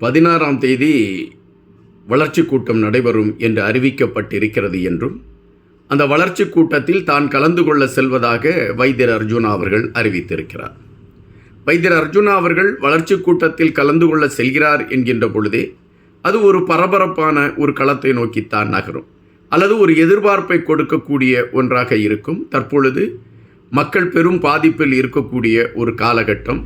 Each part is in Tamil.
பதினாறாம் தேதி வளர்ச்சி கூட்டம் நடைபெறும் என்று அறிவிக்கப்பட்டிருக்கிறது என்றும் அந்த வளர்ச்சி கூட்டத்தில் தான் கலந்து கொள்ள செல்வதாக வைத்தியர் அர்ஜுனா அவர்கள் அறிவித்திருக்கிறார். வைத்தியர் அர்ஜுனா அவர்கள் வளர்ச்சி கூட்டத்தில் கலந்து கொள்ள செல்கிறார் என்கின்ற பொழுதே அது ஒரு பரபரப்பான ஒரு களத்தை நோக்கித்தான் நகரும். அல்லது ஒரு எதிர்பார்ப்பை கொடுக்கக்கூடிய ஒன்றாக இருக்கும். தற்பொழுது மக்கள் பெரும் பாதிப்பில் இருக்கக்கூடிய ஒரு காலகட்டம்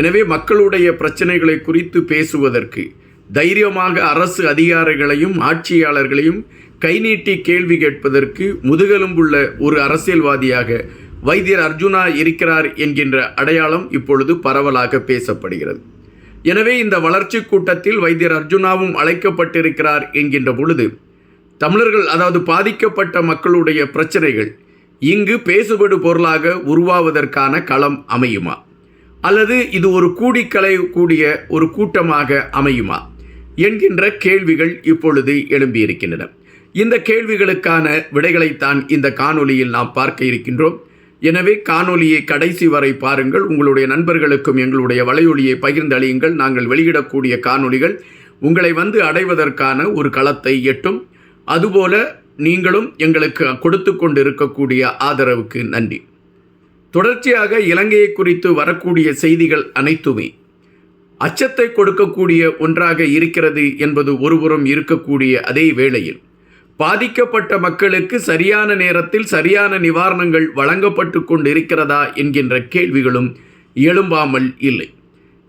எனவே மக்களுடைய பிரச்சனைகளை குறித்து பேசுவதற்கு தைரியமாக அரசு அதிகாரிகளையும் ஆட்சியாளர்களையும் கை நீட்டி கேள்வி கேட்பதற்கு முதுகெலும்புள்ள ஒரு அரசியல்வாதியாக வைத்தியர் அர்ஜுனா இருக்கிறார் என்கின்ற அடையாளம் இப்பொழுது பரவலாக பேசப்படுகிறது. எனவே இந்த வளர்ச்சி கூட்டத்தில் வைத்தியர் அர்ஜுனாவும் அழைக்கப்பட்டிருக்கிறார் என்கின்ற பொழுது தமிழர்கள் அதாவது பாதிக்கப்பட்ட மக்களுடைய பிரச்சனைகள் இங்கு பேசுபடு பொருளாக உருவாவதற்கான களம் அமையுமா? அல்லது இது ஒரு கூடிக்கலை கூடிய ஒரு கூட்டமாக அமையுமா என்கின்ற கேள்விகள் இப்பொழுது எழும்பியிருக்கின்றன. இந்த கேள்விகளுக்கான விடைகளைத்தான் இந்த காணொலியில் நாம் பார்க்க இருக்கின்றோம். எனவே காணொலியை கடைசி வரை பாருங்கள். உங்களுடைய நண்பர்களுக்கும் எங்களுடைய வலையொலியை பகிர்ந்தளியுங்கள். நாங்கள் வெளியிடக்கூடிய காணொளிகள் உங்களை வந்து அடைவதற்கான ஒரு களத்தை எட்டும். அதுபோல நீங்களும் எங்களுக்கு கொடுத்து கொண்டு இருக்கக்கூடிய ஆதரவுக்கு நன்றி. தொடர்ச்சியாக இலங்கையை குறித்து வரக்கூடிய செய்திகள் அனைத்துமே அச்சத்தை கொடுக்கக்கூடிய ஒன்றாக இருக்கிறது என்பது ஒருபுறம் இருக்கக்கூடிய அதே வேளையில் பாதிக்கப்பட்ட மக்களுக்கு சரியான நேரத்தில் சரியான நிவாரணங்கள் வழங்கப்பட்டு கொண்டிருக்கிறதா என்கின்ற கேள்விகளும் எழும்பாமல் இல்லை.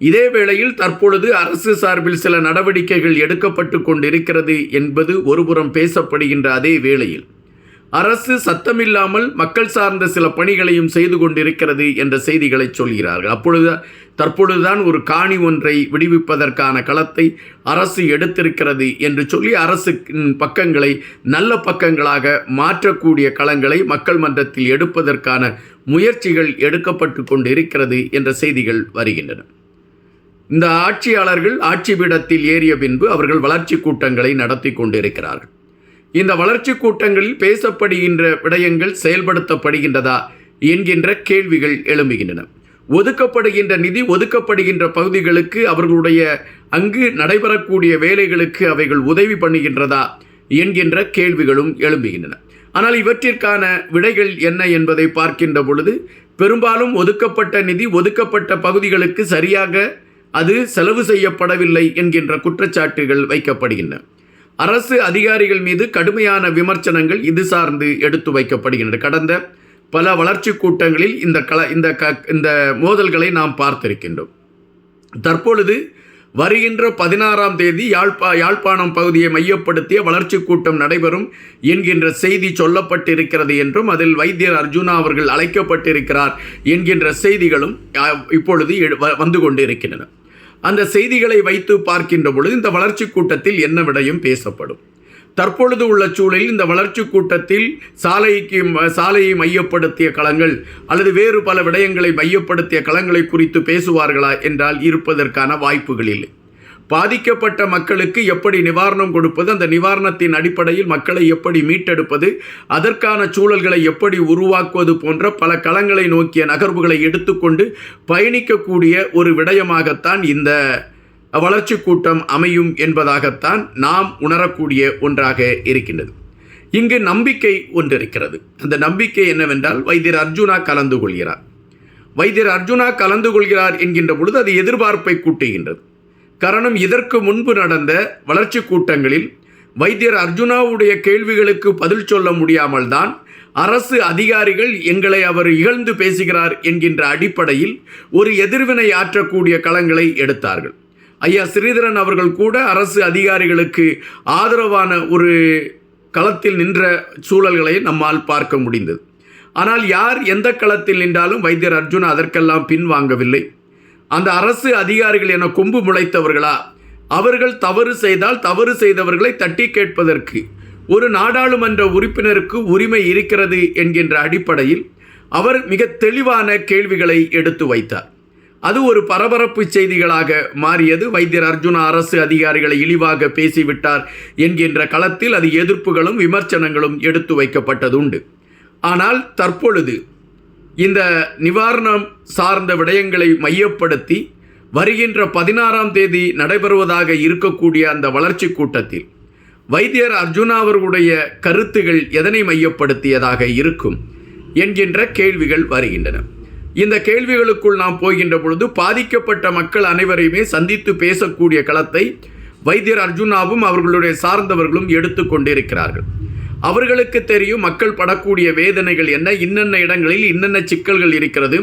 இதே வேளையில் தற்பொழுது அரசு சார்பில் சில நடவடிக்கைகள் எடுக்கப்பட்டு கொண்டிருக்கிறது என்பது ஒருபுறம் பேசப்படுகின்ற அதே வேளையில் அரசு சத்தமில்லாமல் மக்கள் சார்ந்த சில பணிகளையும் செய்து கொண்டிருக்கிறது என்ற செய்திகளை சொல்கிறார்கள். அப்பொழுது தற்பொழுதுதான் ஒரு காணி ஒன்றை விடுவிப்பதற்கான களத்தை அரசு எடுத்திருக்கிறது என்று சொல்லி அரசு பக்கங்களை நல்ல பக்கங்களாக மாற்றக்கூடிய களங்களை மக்கள் மன்றத்தில் எடுப்பதற்கான முயற்சிகள் எடுக்கப்பட்டு கொண்டிருக்கிறது என்ற செய்திகள் வருகின்றன. இந்த ஆட்சியாளர்கள் ஆட்சி பீடத்தில் ஏறிய பின்பு அவர்கள் வளர்ச்சி கூட்டங்களை நடத்தி கொண்டிருக்கிறார்கள். இந்த வளர்ச்சி கூட்டங்களில் பேசப்படுகின்ற விடயங்கள் செயல்படுத்தப்படுகின்றதா என்கின்ற கேள்விகள் எழும்புகின்றன. ஒதுக்கப்படுகின்ற நிதி ஒதுக்கப்படுகின்ற பகுதிகளுக்கு அவர்களுடைய அங்கு நடைபெறக்கூடிய வேலைகளுக்கு அவைகள் உதவி பண்ணுகின்றதா என்கின்ற கேள்விகளும் எழும்புகின்றன. ஆனால் இவற்றிற்கான விடைகள் என்ன என்பதை பார்க்கின்ற பொழுது பெரும்பாலும் ஒதுக்கப்பட்ட நிதி ஒதுக்கப்பட்ட பகுதிகளுக்கு சரியாக அது செலவு செய்யப்படவில்லை என்கின்ற குற்றச்சாட்டுகள் வைக்கப்படுகின்றன. அரசு அதிகாரிகள் மீது கடுமையான விமர்சனங்கள் இது சார்ந்து எடுத்து வைக்கப்படுகின்றன கடந்த பல வளர்ச்சி கூட்டங்களில் இந்த கல இந்த க இந்த மோதல்களை நாம் பார்த்திருக்கின்றோம். தற்பொழுது வருகின்ற பதினாறாம் தேதி யாழ்ப்பா யாழ்ப்பாணம் பகுதியை மையப்படுத்திய வளர்ச்சி கூட்டம் நடைபெறும் என்கின்ற செய்தி சொல்லப்பட்டிருக்கிறது என்றும் அதில் வைத்தியர் அர்ஜுனா அவர்கள் அழைக்கப்பட்டிருக்கிறார் என்கின்ற செய்திகளும் இப்பொழுது வந்து கொண்டிருக்கின்றன. அந்த செய்திகளை வைத்து பார்க்கின்ற பொழுது இந்த வளர்ச்சி கூட்டத்தில் என்ன விடயம் பேசப்படும். தற்பொழுது உள்ள சூழலில் இந்த வளர்ச்சி கூட்டத்தில் சாலைக்கு சாலையை மையப்படுத்திய களங்கள் அல்லது வேறு பல விடயங்களை மையப்படுத்திய களங்களை குறித்து பேசுவார்களா என்றால் இருப்பதற்கான வாய்ப்புகள் இல்லை. பாதிக்கப்பட்ட மக்களுக்கு எப்படி நிவாரணம் கொடுப்பது அந்த நிவாரணத்தின் அடிப்படையில் மக்களை எப்படி மீட்டெடுப்பது அதற்கான சூழல்களை எப்படி உருவாக்குவது போன்ற பல களங்களை நோக்கிய நகர்வுகளை எடுத்துக்கொண்டு பயணிக்கக்கூடிய ஒரு விடயமாகத்தான் இந்த வளர்ச்சி கூட்டம் அமையும் என்பதாகத்தான் நாம் உணரக்கூடிய ஒன்றாக இருக்கின்றது. இங்கு நம்பிக்கை ஒன்றிருக்கிறது. அந்த நம்பிக்கை என்னவென்றால் வைத்தியர் அர்ஜுனா கலந்து கொள்கிறார். வைத்தியர் அர்ஜுனா கலந்து கொள்கிறார் என்கின்ற பொழுது அது எதிர்பார்ப்பை கூட்டுகின்றது. காரணம் இதற்கு முன்பு நடந்த வளர்ச்சி கூட்டங்களில் வைத்தியர் அர்ஜுனாவுடைய கேள்விகளுக்கு பதில் சொல்ல முடியாமல் தான் அரசு அதிகாரிகள் எங்களை அவர் இகழ்ந்து பேசுகிறார் என்கின்ற அடிப்படையில் ஒரு எதிர்வினை ஆற்றக்கூடிய களங்களை எடுத்தார்கள். ஐயா ஸ்ரீதரன் அவர்கள் கூட அரசு அதிகாரிகளுக்கு ஆதரவான ஒரு களத்தில் நின்ற சூழல்களை நம்மால் பார்க்க முடிந்தது. ஆனால் யார் எந்த களத்தில் நின்றாலும் வைத்தியர் அர்ஜுன் அதற்கெல்லாம் பின்வாங்கவில்லை. அந்த அரசு அதிகாரிகள் என கொம்பு முளைத்தவர்களா? அவர்கள் தவறு செய்தால் தவறு செய்தவர்களை தட்டி கேட்பதற்கு. ஒரு நாடாளுமன்ற உறுப்பினருக்கு உரிமை இருக்கிறது என்கின்ற அடிப்படையில் அவர் மிக தெளிவான கேள்விகளை எடுத்து வைத்தார். அது ஒரு பரபரப்பு செய்திகளாக மாறியது. வைத்தியர் அர்ஜுனா அரசு அதிகாரிகளை இழிவாக பேசிவிட்டார் என்கின்ற களத்தில் அது எதிர்ப்புகளும் விமர்சனங்களும் எடுத்து வைக்கப்பட்டது உண்டு ஆனால் தற்பொழுது இந்த நிவாரணம் சார்ந்த விடயங்களை மையப்படுத்தி வருகின்ற பதினாறாம் தேதி நடைபெறுவதாக இருக்கக்கூடிய அந்த வளர்ச்சி கூட்டத்தில் வைத்தியர் அர்ஜுனா அவர்களுடைய கருத்துகள் எதனை மையப்படுத்தியதாக இருக்கும் என்கின்ற கேள்விகள் வருகின்றன. இந்த கேள்விகளுக்குள் நாம் போகின்ற பொழுது பாதிக்கப்பட்ட மக்கள் அனைவரையுமே சந்தித்து பேசக்கூடிய களத்தை வைத்தியர் அர்ஜுனாவும் அவர்களுடைய சார்ந்தவர்களும் எடுத்து கொண்டிருக்கிறார்கள். அவர்களுக்கு தெரியும் மக்கள் படக்கூடிய வேதனைகள் என்ன இன்னென்ன இடங்களில் இன்னென்ன சிக்கல்கள் இருக்கிறது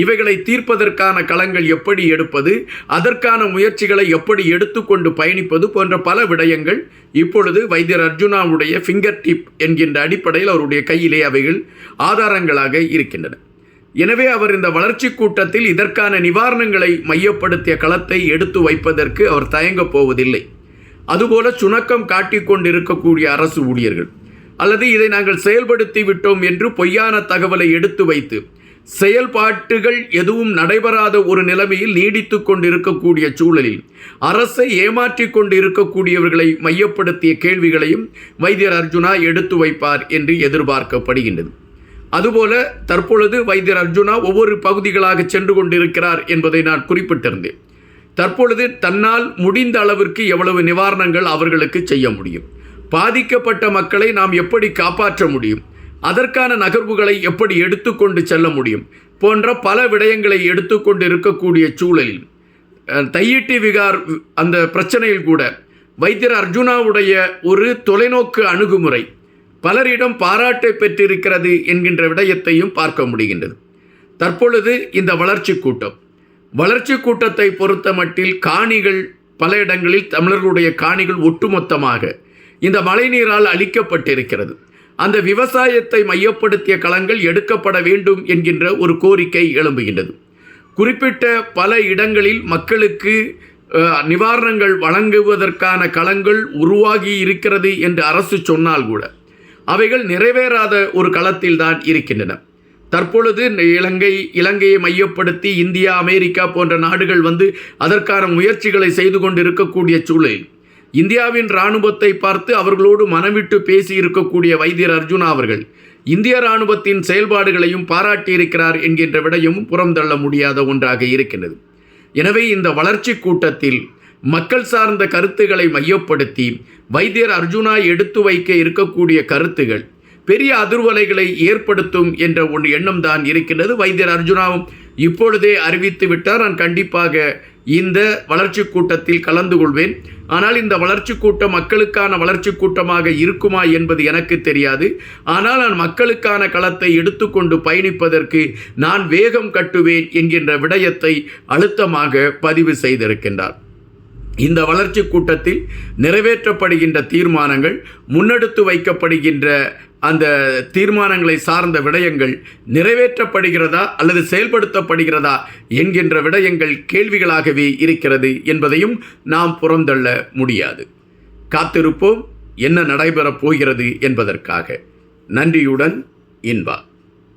இவைகளை தீர்ப்பதற்கான களங்கள் எப்படி எடுப்பது அதற்கான முயற்சிகளை எப்படி எடுத்துக்கொண்டு பயணிப்பது போன்ற பல விடயங்கள் இப்பொழுது வைத்தியர் அர்ஜுனாவுடைய ஃபிங்கர் டிப் என்கின்ற அடிப்படையில் அவருடைய கையிலே அவைகள் ஆதாரங்களாக இருக்கின்றன. எனவே அவர் இந்த வளர்ச்சி கூட்டத்தில் இதற்கான நிவாரணங்களை மையப்படுத்திய களத்தை எடுத்து வைப்பதற்கு அவர் தயங்கப் போவதில்லை. அதுபோல சுணக்கம் காட்டிக்கொண்டிருக்கக்கூடிய அரசு ஊழியர்கள் அல்லது இதை நாங்கள் செயல்படுத்தி விட்டோம் என்று பொய்யான தகவலை எடுத்து வைத்து செயல்பாட்டுகள் எதுவும் நடைபெறாத ஒரு நிலைமையில் நீடித்து கொண்டிருக்கக்கூடிய சூழலில் அரசை ஏமாற்றி கொண்டு இருக்கக்கூடியவர்களை மையப்படுத்திய கேள்விகளையும் வைத்தியர் அர்ஜுனா எடுத்து வைப்பார் என்று எதிர்பார்க்கப்படுகின்றது. அதுபோல தற்பொழுது வைத்தியர் அர்ஜுனா ஒவ்வொரு பகுதிகளாக சென்று கொண்டிருக்கிறார் என்பதை நான் குறிப்பிட்டிருந்தேன். தற்பொழுது தன்னால் முடிந்த அளவிற்கு எவ்வளவு நிவாரணங்கள் அவர்களுக்கு செய்ய முடியும். பாதிக்கப்பட்ட மக்களை நாம் எப்படி காப்பாற்ற முடியும்? அதற்கான நகர்வுகளை எப்படி எடுத்துக்கொண்டு செல்ல முடியும்? போன்ற பல விடயங்களை எடுத்துக்கொண்டு இருக்கக்கூடிய சூழலில் தையிட்டி விகார் அந்த பிரச்சனையில் கூட வைத்தியர் அர்ஜுனாவுடைய ஒரு தொலைநோக்கு அணுகுமுறை பலரிடம் பாராட்டை பெற்றிருக்கிறது என்கின்ற விடயத்தையும் பார்க்க முடிகின்றது. தற்பொழுது இந்த வளர்ச்சி கூட்டம். வளர்ச்சி கூட்டத்தை பொறுத்த மட்டில் காணிகள் பல இடங்களில் தமிழர்களுடைய காணிகள் ஒட்டுமொத்தமாக இந்த மழைநீரால் அளிக்கப்பட்டிருக்கிறது அந்த விவசாயத்தை மையப்படுத்திய களங்கள் எடுக்கப்பட வேண்டும் என்கின்ற ஒரு கோரிக்கை எழும்புகின்றது. குறிப்பிட்ட பல இடங்களில் மக்களுக்கு நிவாரணங்கள் வழங்குவதற்கான களங்கள் உருவாகி இருக்கிறது என்று அரசு சொன்னால் கூட அவைகள் நிறைவேறாத ஒரு களத்தில் தான் இருக்கின்றன. தற்பொழுது இலங்கை இலங்கையை மையப்படுத்தி இந்தியா அமெரிக்கா போன்ற நாடுகள் வந்து அதற்கான முயற்சிகளை செய்து கொண்டிருக்கக்கூடிய சூழலில் இந்தியாவின் இராணுவத்தை பார்த்து அவர்களோடு மனவிட்டு பேசி இருக்கக்கூடிய வைத்தியர் அர்ஜுனா அவர்கள் இந்திய இராணுவத்தின் செயல்பாடுகளையும் பாராட்டியிருக்கிறார் என்கின்ற விடயமும் புறந்தள்ள முடியாத ஒன்றாக இருக்கின்றது. எனவே இந்த வளர்ச்சி கூட்டத்தில் மக்கள் சார்ந்த கருத்துக்களை மையப்படுத்தி வைத்தியர் அர்ஜுனா எடுத்து வைக்க இருக்கக்கூடிய கருத்துகள் பெரிய அதிர்வலைகளை ஏற்படுத்தும் என்ற ஒன்று எண்ணம் தான் இருக்கின்றது. வைத்தியர் அர்ஜுனாவும் இப்பொழுதே அறிவித்து விட்டார். நான் கண்டிப்பாக இந்த வளர்ச்சி கூட்டத்தில் கலந்து கொள்வேன். ஆனால் இந்த வளர்ச்சி கூட்டம் மக்களுக்கான வளர்ச்சி கூட்டமாக இருக்குமா என்பது எனக்கு தெரியாது. ஆனால் நான் மக்களுக்கான களத்தை எடுத்துக்கொண்டு பயணிப்பதற்கு நான் வேகம் கட்டுவேன் என்கின்ற விடயத்தை அழுத்தமாக பதிவு செய்திருக்கின்றார். இந்த வளர்ச்சி கூட்டத்தில் நிறைவேற்றப்படுகின்ற தீர்மானங்கள் முன்னெடுத்து வைக்கப்படுகின்ற அந்த தீர்மானங்களை சார்ந்த விடயங்கள் நிறைவேற்றப்படுகிறதா அல்லது செயல்படுத்தப்படுகிறதா என்கின்ற விடயங்கள் கேள்விகளாகவே இருக்கிறது என்பதையும் நாம் புறந்தள்ள முடியாது. காத்திருப்போம் என்ன நடைபெறப் போகிறது என்பதற்காக. நன்றியுடன் இன்பா.